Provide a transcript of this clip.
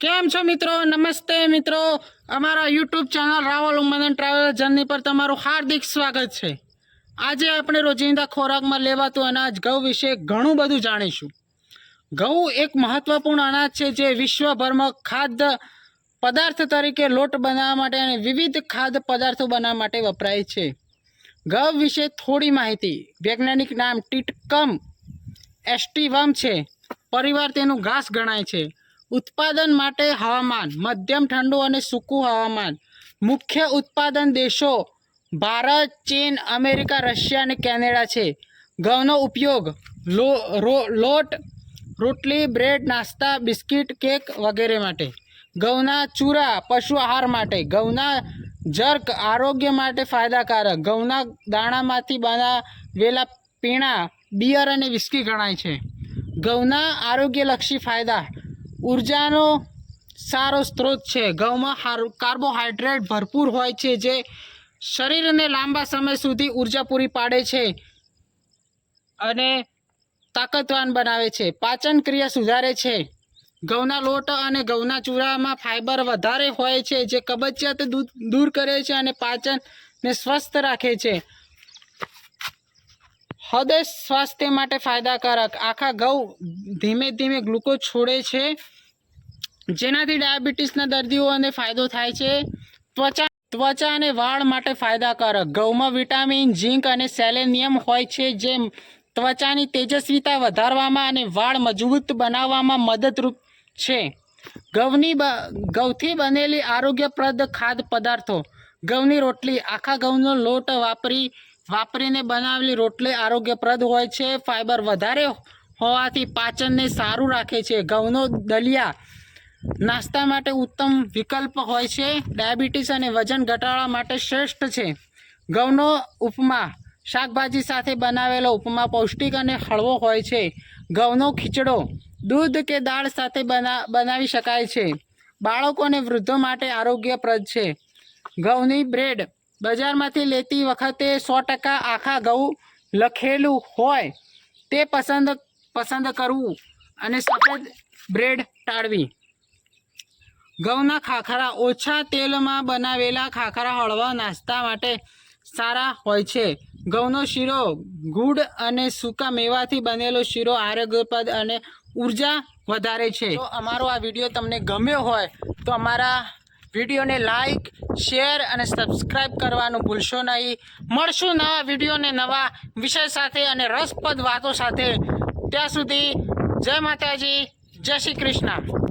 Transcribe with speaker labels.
Speaker 1: કેમ છો મિત્રો? નમસ્તે મિત્રો. અમારા YouTube channel Raval Umdan travel journey પર તમારું હાર્દિક સ્વાગત છે. આજે આપણે રોજિંદા ખોરાકમાં લેવાતું અનાજ, ઘઉં વિશે ઘણું બધું જાણીશું. ઘઉં એક મહત્વપૂર્ણ અનાજ છે જે વિશ્વભરમાં ખાદ્ય પદાર્થ તરીકે લોટ બનાવવા માટે અને વિવિધ ખાદ્ય પદાર્થો બનાવવા માટે વપરાય છે. ઘઉં વિશે થોડી માહિતી. વૈજ્ઞાનિક નામ ટીટકમ એસ્ટીવમ છે. પરિવાર તેનું ઘાસ ગણાય છે. ઉત્પાદન માટે હવામાન, મધ્યમ ઠંડુ અને સૂકું હવામાન. મુખ્ય ઉત્પાદન દેશો ભારત, ચીન, અમેરિકા, રશિયા અને કેનેડા છે. ઘઉંનો ઉપયોગ લો, રો- લોટ, રોટલી, બ્રેડ, નાસ્તા, બિસ્કિટ, કેક વગેરે માટે. ઘઉંના ચૂરા પશુ આહાર માટે. ઘઉંના જર્ક આરોગ્ય માટે ફાયદાકારક. ઘઉંના દાણામાંથી બનાવેલા પીણા, બિયર અને વિસ્કી ગણાય છે. ઘઉંના આરોગ્યલક્ષી ફાયદા. ઉર્જાનો સારો સ્ત્રોત છે. ઘઉંમાં કાર્બોહાઈડ્રેટ ભરપૂર હોય છે જે શરીરને લાંબા સમય સુધી ઊર્જા પૂરી પાડે છે અને તાકતવાન બનાવે છે. પાચન ક્રિયા સુધારે છે. ઘઉંના લોટ અને ઘઉંના ચૂરામાં ફાઇબર વધારે હોય છે જે કબજિયાત દૂર કરે છે અને પાચનને સ્વસ્થ રાખે છે. હૃદય સ્વાસ્થ્ય માટે ફાયદાકારક. આખા ઘઉં ધીમે ધીમે ગ્લુકોઝ છોડે છે. જેનાથી ડાયાબિટીસના દર્દીઓને ફાયદો થાય છે. ત્વચા ત્વચા અને વાળ માટે ફાયદાકારક. ઘઉંમાં વિટામિન, ઝીંક અને સેલેનિયમ હોય છે જે ત્વચાની તેજસ્વીતા વધારવામાં અને વાળ મજબૂત બનાવવામાં મદદરૂપ છે. ઘઉંની બ- ઘઉંથી બનેલી આરોગ્યપ્રદ ખાદ્ય પદાર્થો. ઘઉંની રોટલી. આખા ઘઉંનો લોટ વાપરી વાપરીને બનાવેલી રોટલી આરોગ્યપ્રદ હોય છે ફાઇબર વધારે હોવાથી પાચનને સારું રાખે છે. ઘઉંનો દલિયા નાસ્તા માટે ઉત્તમ વિકલ્પ હોય છે. ડાયાબિટીસ અને વજન ઘટાડવા માટે શ્રેષ્ઠ છે. ઘઉંનો ઉપમા, શાકભાજી સાથે બનાવેલો ઉપમા પૌષ્ટિક અને હળવો હોય છે. ઘઉંનો ખીચડો, દૂધ કે દાળ સાથે બના, બનાવી શકાય છે. બાળકો અને વૃદ્ધો માટે આરોગ્યપ્રદ છે. ઘઉંની બ્રેડ બજારમાંથી લેતી વખતે સો ટકા આખા ઘઉં લખેલું હોય તે પસંદ પસંદ કરવું અને સફેદ બ્રેડ ટાળવી. ઘઉંના ખાખરા ઓછા તેલમાં બનાવેલા ખાખરા હળવા નાસ્તા માટે સારા હોય છે. ઘઉંનો શીરો ગુડ અને સૂકા મેવાથી બનેલો શીરો આરોગ્યપ્રદ અને ઊર્જા વધારે છે. તો અમારો આ વીડિયો તમને ગમ્યો હોય તો અમારા વિડીયોને લાઈક, શેર અને સબસ્ક્રાઈબ કરવાનું ભૂલશો નહીં. મળશું નવા વિડીયોને નવા વિષય સાથે અને રસપ્રદ વાતો સાથે. ત્યાં સુધી જય માતાજી, જય શ્રી કૃષ્ણ.